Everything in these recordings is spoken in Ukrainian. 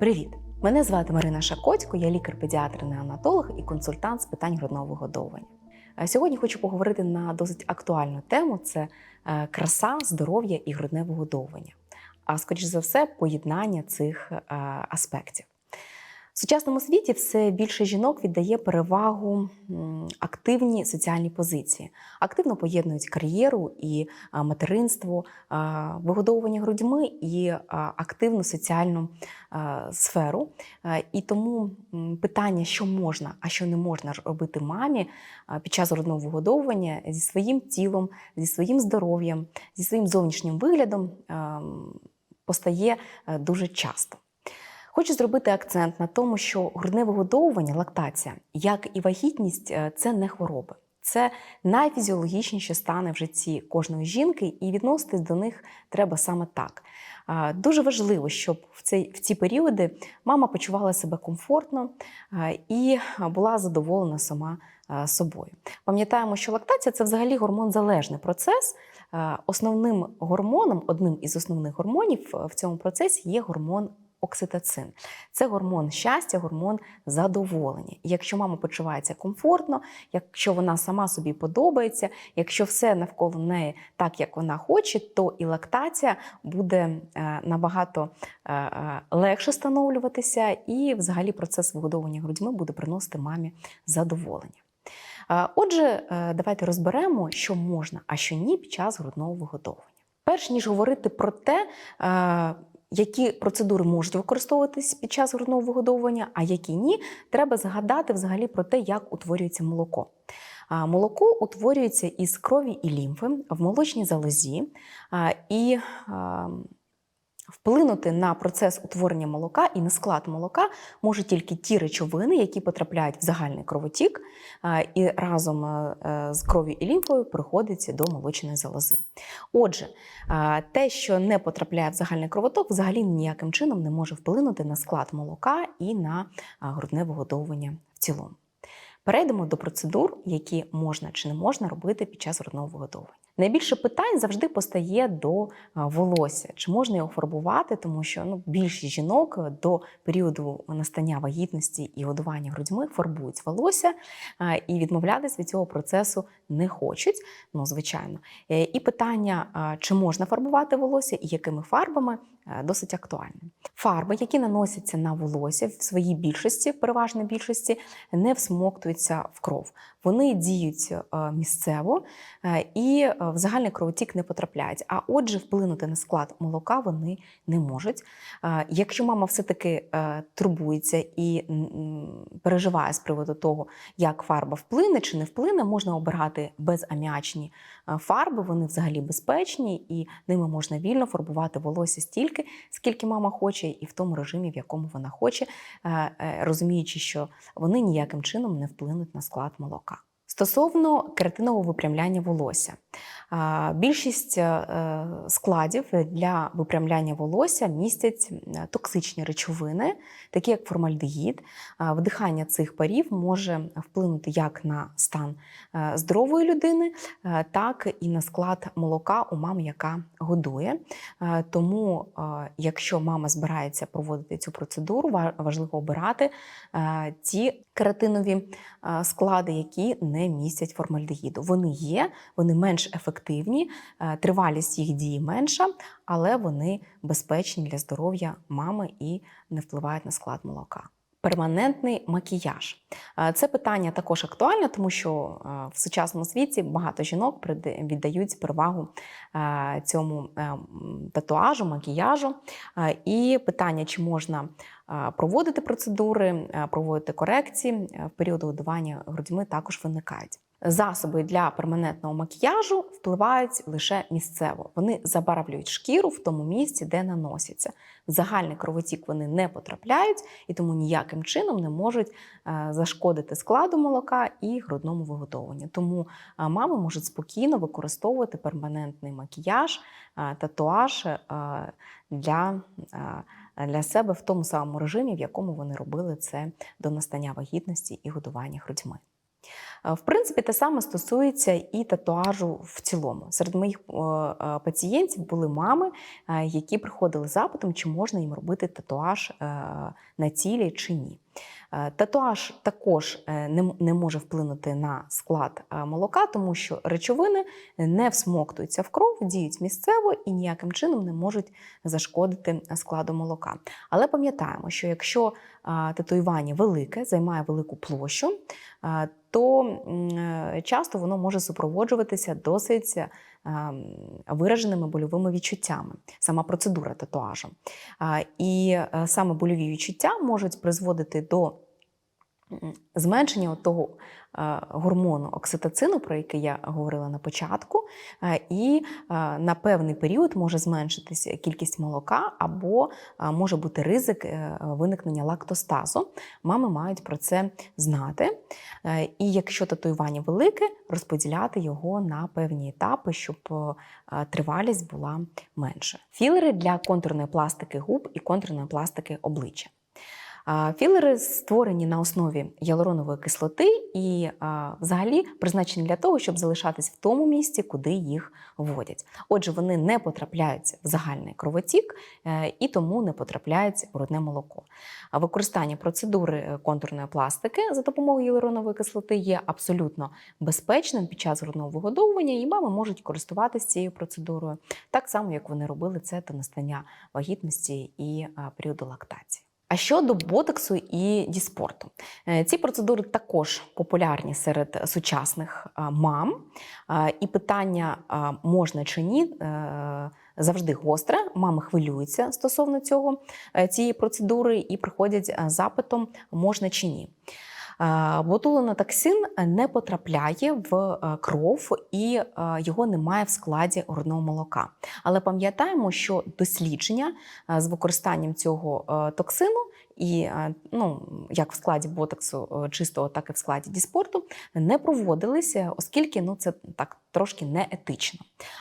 Привіт! Мене звати Марина Шакоцько, я лікар-педіатр-неонатолог і консультант з питань грудного вигодовування. Е, Сьогодні хочу поговорити на досить актуальну тему: це е, краса, здоров'я і грудне вигодовування. А скоріш за все, поєднання цих е, аспектів. В сучасному світі все більше жінок віддає перевагу м, активній соціальній позиції, активно поєднують кар'єру і материнство, вигодовування грудьми і активну соціальну сферу. І тому питання, що можна, а що не можна робити мамі під час грудного вигодовування зі своїм тілом, зі своїм здоров'ям, зі своїм зовнішнім виглядом ем, постає е, дуже часто. Хочу зробити акцент на тому, що грудне вигодовування, лактація, як і вагітність, е, це не хвороби. Це найфізіологічніші стани в житті кожної жінки, і відноситись до них треба саме так. Дуже важливо, щоб в, цей, в ці періоди мама почувала себе комфортно і була задоволена сама собою. Пам'ятаємо, що лактація це взагалі гормонзалежний процес. Основним гормоном, одним із основних гормонів в цьому процесі є гормон окситоцин. Це гормон щастя, гормон задоволення. Якщо мама почувається комфортно, якщо вона сама собі подобається, якщо все навколо неї так, як вона хоче, то і лактація буде е, набагато е, е, легше становлюватися, і взагалі процес вигодовування грудьми буде приносити мамі задоволення. Отже, давайте розберемо, що можна, а що ні під час грудного вигодовування. Перш ніж говорити про те, які процедури можуть використовуватись під час грудного вигодовування, а які ні, треба згадати взагалі про те, як утворюється молоко. Молоко утворюється із крові і лімфи в молочній залозі, і вплинути на процес утворення молока і на склад молока можуть тільки ті речовини, які потрапляють в загальний кровотік, і разом е, е, з кров'ю і лімфою приходить до молочної залози. Отже, те, що не потрапляє в загальний кровоток, взагалі ніяким чином не може вплинути на склад молока і на грудне вигодовування в цілому. Перейдемо до процедур, які можна чи не можна робити під час грудного вигодовування. Найбільше питань завжди постає до волосся, чи можна його фарбувати, тому що ну, більшість жінок до періоду настання вагітності і годування грудьми фарбують волосся і відмовлятися від цього процесу не хочуть. Ну, звичайно. Е, І питання, чи можна фарбувати волосся і якими фарбами, е, досить актуальне. Фарби, які наносяться на волосся в своїй більшості, переважній більшості, не всмоктуються в кров. Вони діють е, місцево е, і е, в загальний кровотік не потрапляють. А отже, вплинути на склад молока вони не можуть. Е, Якщо мама все-таки е, турбується і переживає з приводу того, як фарба вплине чи не вплине, можна обирати безаміачні е, фарби, вони взагалі безпечні, і ними можна вільно фарбувати волосся стільки, скільки мама хоче, і в тому режимі, в якому вона хоче, е, е, розуміючи, що вони ніяким чином не вплинуть на склад молока. Стосовно кератинового випрямляння волосся, більшість е, складів для випрямляння волосся містять е, токсичні речовини, такі як формальдегід. Вдихання цих парів може вплинути як на стан е, здорової людини, так і на склад молока у мами, яка годує. Тому, якщо мама збирається проводити цю процедуру, важливо обирати ті кератинові склади, які не містять формальдегіду. Вони є, вони менш ефективні, е, тривалість їх дії менша, але вони безпечні для здоров'я мами і не впливають на склад молока. Перманентний макіяж Е, це питання також актуальне, тому що е, в сучасному світі багато жінок віддають перевагу е, цьому татуажу, макіяжу. І питання, чи можна проводити процедури, проводити корекції в період годування грудьми, також виникають. Засоби для перманентного макіяжу впливають лише місцево. Вони забарвлюють шкіру в тому місці, де наносяться. В загальний кровотік вони не потрапляють і тому ніяким чином не можуть е, зашкодити складу молока і грудному виготовленню. Тому е, мами можуть спокійно використовувати перманентний макіяж, е, татуаж для, для себе в тому самому режимі, в якому вони робили це до настання вагітності і годування грудьми. В принципі, те саме стосується і татуажу в цілому. Серед моїх пацієнтів були мами, які приходили з запитом, чи можна їм робити татуаж е, на тілі чи ні. Е, Татуаж також е, не може вплинути на склад е, молока, тому що речовини не всмоктуються в кров, діють місцево і ніяким чином не можуть зашкодити складу молока. Але пам'ятаємо, що якщо татуювання велике, займає велику площу, то часто воно може супроводжуватися досить вираженими больовими відчуттями, сама процедура татуажу. І е, саме больові відчуття можуть призводити до зменшення того е, гормону окситоцину, про який я говорила на початку, е, і е, на певний період може зменшитися кількість молока або може бути ризик виникнення лактостазу. Мами мають про це знати. І якщо татуювання велике, розподіляти його на певні етапи, щоб тривалість була менша. Філери для контурної пластики губ і контурної пластики обличчя. Філери створені на основі гіалуронової кислоти і взагалі призначені для того, щоб залишатись в тому місці, куди їх вводять. Отже, вони не потрапляють в загальний кровотік е, і тому не потрапляють в грудне молоко. Використання процедури е, контурної пластики за допомогою гіалуронової кислоти є абсолютно безпечним під час грудного вигодовування, і мами можуть користуватися цією процедурою так само, як вони робили це до настання вагітності і періоду лактації. А щодо ботоксу і діспорту, Е, ці процедури також популярні серед сучасних мам, і питання можна чи ні. е, Завжди гостре, мами хвилюються стосовно цього е, цієї процедури і приходять е, запитом можна чи ні. Е, Ботулонотоксин не потрапляє в е, кров і е, його немає в складі грудного молока. Але пам'ятаємо, що дослідження е, з використанням цього е, токсину, і е, ну, як в складі ботоксу е, чистого, так і в складі діспорту, не проводилися, оскільки ну, це так трошки неетично.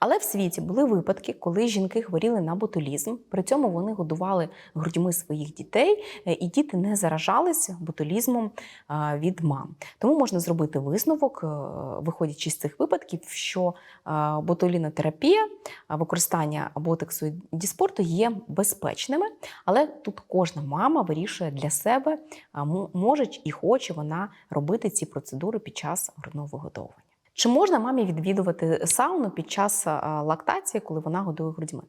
Але в світі були випадки, коли жінки хворіли на ботулізм, при цьому вони годували грудьми своїх дітей, е, і діти не заражалися ботулізмом е, від мам. Тому можна зробити висновок, е, виходячи з цих випадків, що ботулінотерапія, використання ботоксу і діспорту є безпечними, але тут кожна мама вирішує для себе, може і хоче вона робити ці процедури під час грудного вигодовування. Чи можна мамі відвідувати сауну під час лактації, коли вона годує грудьми?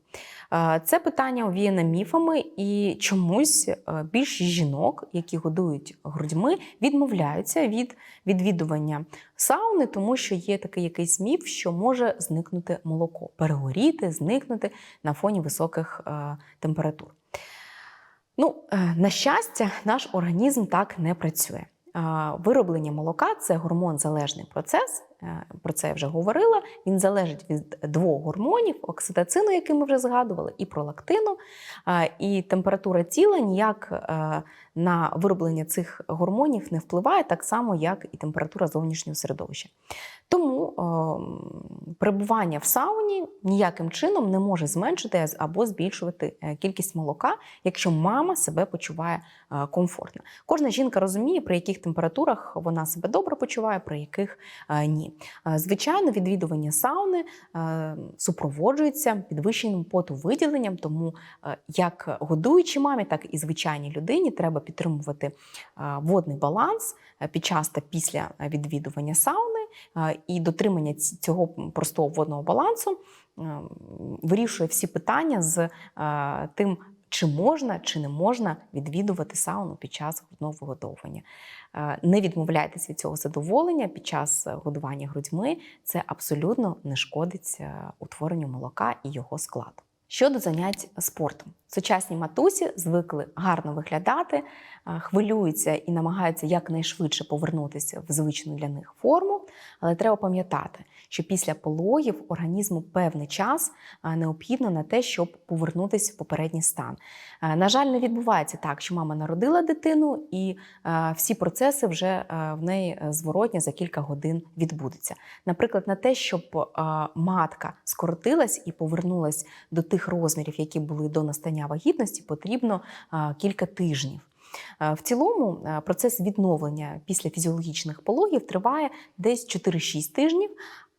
Е, Це питання овіяне міфами, і чомусь е, більшість жінок, які годують грудьми, відмовляються від відвідування сауни, тому що є такий якийсь міф, що може зникнути молоко, перегоріти, зникнути на фоні високих е, температур. Ну, е, на щастя, наш організм так не працює. Вироблення молока це гормон-залежний процес. е, Про це я вже говорила. Він залежить від двох гормонів: окситоцину, який ми вже згадували, і пролактину. І температура тіла ніяк е, на вироблення цих гормонів не впливає, так само, як і температура зовнішнього середовища. Тому е, перебування в сауні ніяким чином не може зменшити або збільшувати е, кількість молока, якщо мама себе почуває е, комфортно. Кожна жінка розуміє, при яких температурах вона себе добре почуває, при яких е, ні. Звичайно, відвідування сауни супроводжується підвищеним потовиділенням, тому як годуючій мамі, так і звичайній людині треба підтримувати водний баланс під час та після відвідування сауни. І дотримання цього простого водного балансу вирішує всі питання з тим, чи можна чи не можна відвідувати сауну під час грудного вигодовування. Не відмовляйтесь від цього задоволення під час годування грудьми. Це абсолютно не шкодить утворенню молока і його складу. Щодо занять спортом, сучасні матусі звикли гарно виглядати, хвилюються і намагаються якнайшвидше повернутися в звичну для них форму. Але треба пам'ятати, що після пологів організму певний час необхідно на те, щоб повернутися в попередній стан. На жаль, не відбувається так, що мама народила дитину, і всі процеси вже в неї е, зворотні за кілька годин відбудуться. Наприклад, на те, щоб матка скоротилась і повернулась до тих розмірів, які були до настання вагітності, потрібно кілька тижнів. В цілому процес відновлення після фізіологічних пологів триває десь 4-6 тижнів.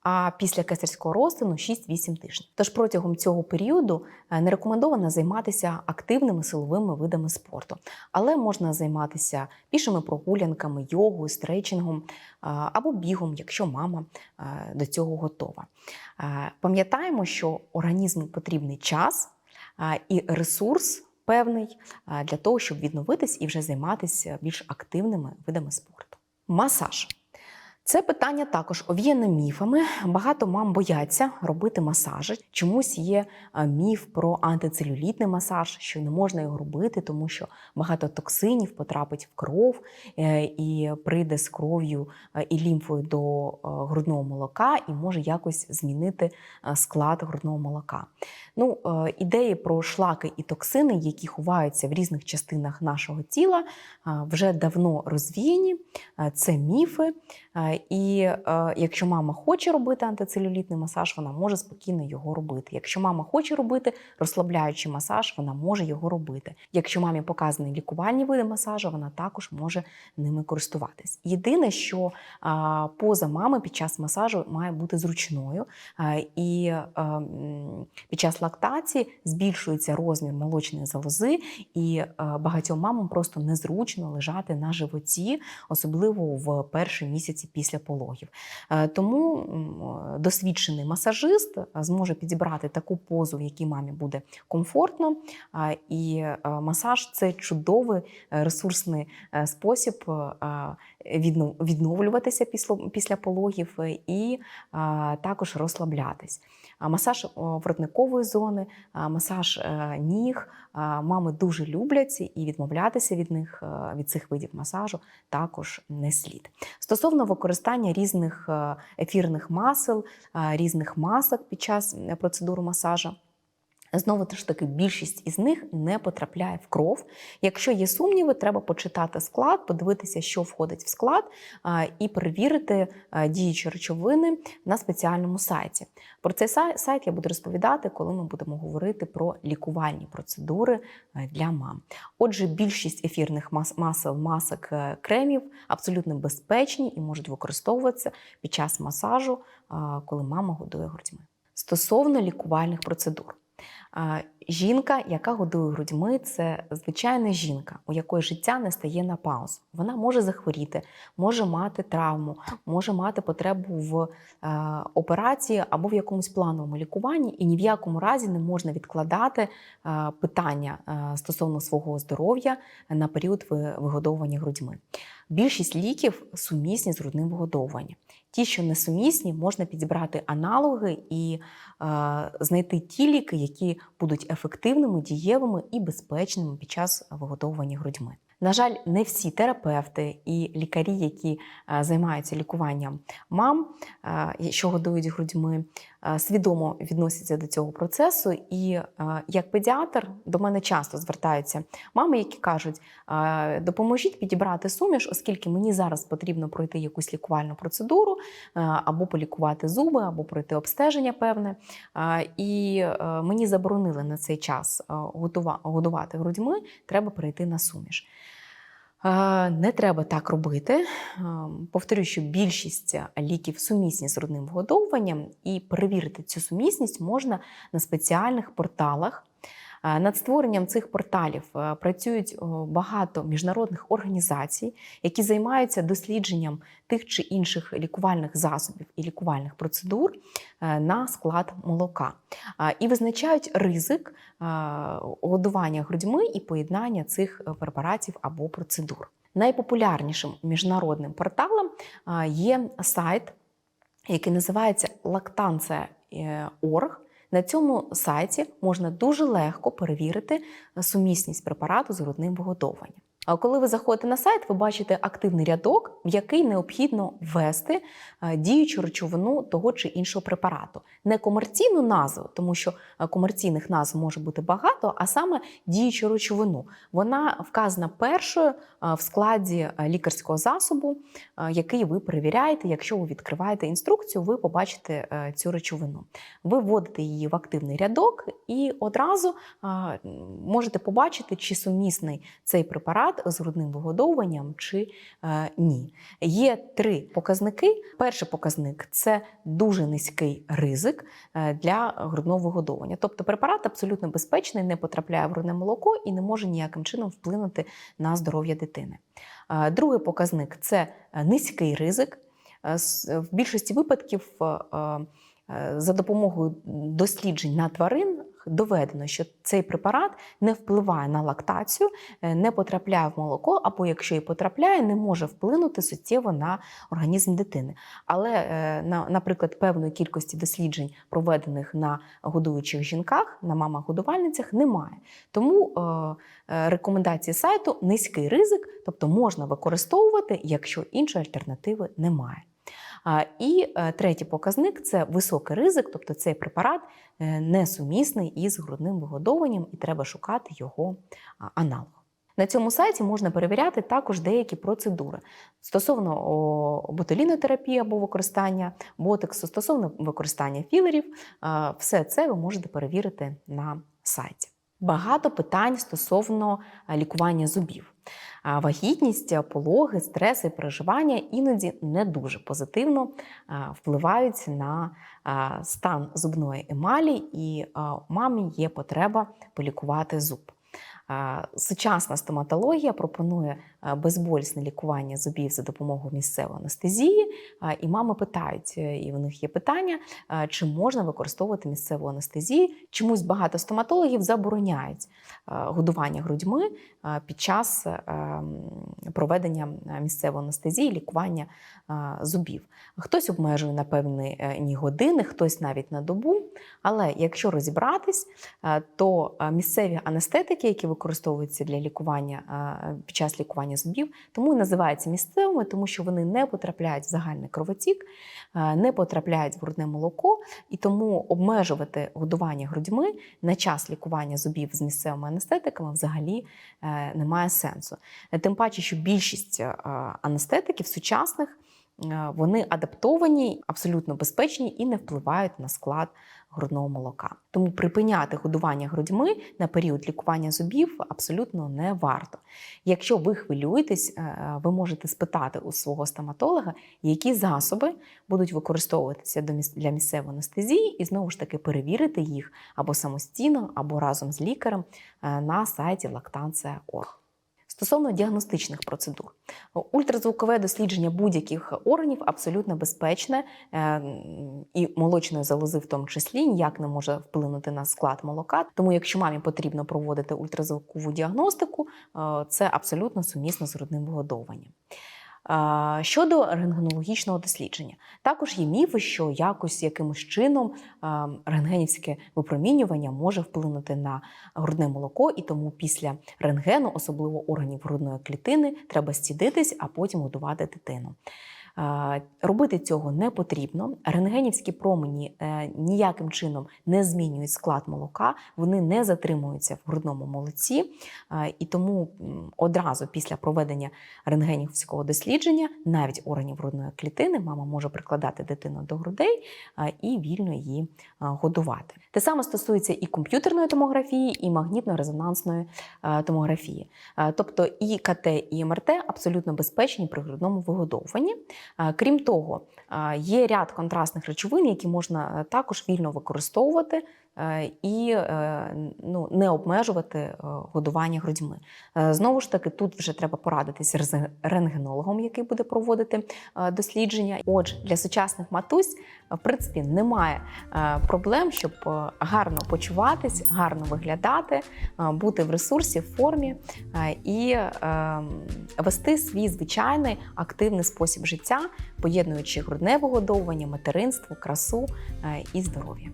А після кесарського розтину 6-8 тижнів. Тож протягом цього періоду е, не рекомендовано займатися активними силовими видами спорту, але можна займатися пішими прогулянками, йогою, стретчингом е, або бігом, якщо мама е, до цього готова. Пам'ятаємо, що організму потрібний час і ресурс певний для того, щоб відновитись і вже займатися більш активними видами спорту. Масаж. Це питання також овіяне міфами. Багато мам бояться робити масажі. Чомусь є е, міф про антицелюлітний масаж, що не можна його робити, тому що багато токсинів потрапить в кров е, і прийде з кров'ю е, і лімфою до грудного молока і може якось змінити склад грудного молока. Ну, ідеї про шлаки і токсини, які ховаються в різних частинах нашого тіла, вже давно розвіяні. Це міфи. І е, якщо мама хоче робити антицелюлітний масаж, вона може спокійно його робити. Якщо мама хоче робити розслабляючий масаж, вона може його робити. Якщо мамі показані лікувальні види масажу, вона також може ними користуватись. Єдине, що поза мами під час масажу має бути зручною, і під час лактації збільшується розмір молочної залози, і багатьом мамам просто незручно лежати на животі, особливо в перші місяці після пологів. Е, Тому досвідчений масажист е, зможе підібрати таку позу, в якій мамі буде комфортно. І е, масаж це чудовий е, ресурсний е, спосіб е, відновлюватися після, після пологів е, і також розслаблятись. Масаж воротникової зони, масаж е, ніг. Мами дуже люблять і відмовлятися від них е, від цих видів масажу також не слід. Стосовно використання різних е, ефірних масел, різних масок під час процедури масажу. Знову ж таки, більшість із них не потрапляє в кров. Якщо є сумніви, треба почитати склад, подивитися, що входить в склад, і перевірити діючі речовини на спеціальному сайті. Про цей сайт я буду розповідати, коли ми будемо говорити про лікувальні процедури е, для мам. Отже, більшість ефірних мас- масел, масок, е, кремів абсолютно безпечні і можуть використовуватися під час масажу, коли мама годує грудьми. Стосовно лікувальних процедур. Жінка, яка годує грудьми, це звичайна жінка, у якої життя не стає на паузу. Вона може захворіти, може мати травму, може мати потребу в е, операції або в якомусь плановому лікуванні, і ні в якому разі не можна відкладати е, питання е, стосовно свого здоров'я на період ви- вигодовування грудьми. Більшість ліків сумісні з грудним вигодовуванням. Ті, що несумісні, можна підібрати аналоги і е, знайти ті ліки, які будуть ефективними, дієвими і безпечними під час вигодовування грудьми. На жаль, не всі терапевти і лікарі, які е, займаються лікуванням мам, е, що годують грудьми, свідомо відносяться до цього процесу. І е, як педіатр до мене часто звертаються мами, які кажуть: е, допоможіть підібрати суміш, оскільки мені зараз потрібно пройти якусь лікувальну процедуру, е, або полікувати зуби, або пройти обстеження певне. Е, І е, мені заборонили на цей час е, годувати грудьми, треба перейти на суміш. Е, Не треба так робити. Повторю, що більшість ліків сумісні з рудним вгодовуванням, і перевірити цю сумісність можна на спеціальних порталах. Е, Над створенням цих порталів е, працюють багато міжнародних організацій, які займаються дослідженням тих чи інших лікувальних засобів і лікувальних процедур е, на склад молока і визначають ризик годування грудьми і поєднання цих препаратів або процедур. Найпопулярнішим міжнародним порталом є сайт, який називається Lactantia.org. На цьому сайті можна дуже легко перевірити сумісність препарату з грудним вигодовуванням. Коли ви заходите на сайт, ви бачите активний рядок, в який необхідно ввести е, діючу речовину того чи іншого препарату. Не комерційну назву, тому що е, комерційних назв може бути багато, а саме діючу речовину. Вона вказана першою е, в складі лікарського засобу, який ви перевіряєте. Якщо ви відкриваєте інструкцію, ви побачите цю речовину. Ви вводите її в активний рядок і одразу можете побачити, чи сумісний цей препарат з грудним вигодовуванням чи е, ні. Є три показники. Перший показник це дуже низький ризик е, для грудного вигодовування. Тобто препарат абсолютно безпечний, не потрапляє в грудне молоко і не може ніяким чином вплинути на здоров'я дитини. Е, Другий показник це низький ризик. В більшості випадків за допомогою досліджень на тваринах доведено, що цей препарат не впливає на лактацію, е, не потрапляє в молоко, або якщо і потрапляє, не може вплинути суттєво на організм дитини. Але, е, наприклад, певної кількості досліджень, проведених на годуючих жінках, на мамах-годувальницях, немає. Тому е, рекомендації сайту низький ризик, тобто можна використовувати, якщо іншої альтернативи немає. І е, третій показник це високий ризик, тобто цей препарат е, несумісний із грудним вигодовуванням, і треба шукати його аналог. На цьому сайті можна перевіряти також деякі процедури стосовно ботулінотерапії або використання ботексу, стосовно використання філерів. Все це ви можете перевірити на сайті. Багато питань стосовно е, лікування зубів. Вагітність, пологи, стреси, переживання іноді не дуже позитивно а, впливають на стан зубної емалі, і мамі є потреба полікувати зуб. Сучасна стоматологія пропонує безболісне лікування зубів за допомогою місцевої анестезії. І мами питають, е, і в них є питання, чи можна використовувати місцеву анестезію. Чомусь багато стоматологів забороняють годування грудьми під час е, проведення е, місцевої анестезії, лікування зубів. Хтось обмежує на певні ні години, хтось навіть на добу. Але якщо розібратись, то місцеві анестетики, які використовуються для лікування під час лікування зубів, тому і називаються місцевими, тому що вони не потрапляють в загальний кровотік, не потрапляють в грудне молоко, і тому обмежувати годування грудьми на час лікування зубів з місцевими анестетиками взагалі е, немає сенсу. Тим паче, що більшість е, анестетиків сучасних е, вони адаптовані, абсолютно безпечні і не впливають на склад грудного молока. Тому припиняти годування грудьми на період лікування зубів абсолютно не варто. Якщо ви хвилюєтесь, е, ви можете спитати у свого стоматолога, які засоби будуть використовуватися для місцевої анестезії, і знову ж таки перевірити їх або самостійно, або разом з лікарем е, на сайті Lactantia.org. Стосовно діагностичних процедур, ультразвукове дослідження будь-яких органів абсолютно безпечне е, і молочної залози, в тому числі, ніяк не може вплинути на склад молока. Тому, якщо мамі потрібно проводити ультразвукову діагностику, е, це абсолютно сумісно з грудним вигодовуванням. Щодо рентгенологічного дослідження, також є міфи, що якось якимось чином рентгенівське випромінювання може вплинути на грудне молоко, і тому після рентгену, особливо органів грудної клітини, треба стідитись, а потім годувати дитину. Робити цього не потрібно. Рентгенівські промені е, ніяким чином не змінюють склад молока, вони не затримуються в грудному молоці, Е, і тому одразу після проведення рентгенівського дослідження, навіть органів грудної клітини, мама може прикладати дитину до грудей е, і вільно її годувати. Те саме стосується і комп'ютерної томографії, і магнітно-резонансної томографії. Тобто і КТ, і МРТ абсолютно безпечні при грудному вигодовуванні. Крім того, є ряд контрастних речовин, які можна е, також вільно використовувати і е, ну, не обмежувати е, годування грудьми. Е, Знову ж таки, тут вже треба порадитися з рентгенологом, який буде проводити е, дослідження. Отже, для сучасних матусь е, в принципі немає е, проблем, щоб е, гарно почуватись, гарно виглядати, е, бути в ресурсі, в формі е, і е, вести свій звичайний активний спосіб життя, поєднуючи грудне вигодовування, материнство, красу е, і здоров'я.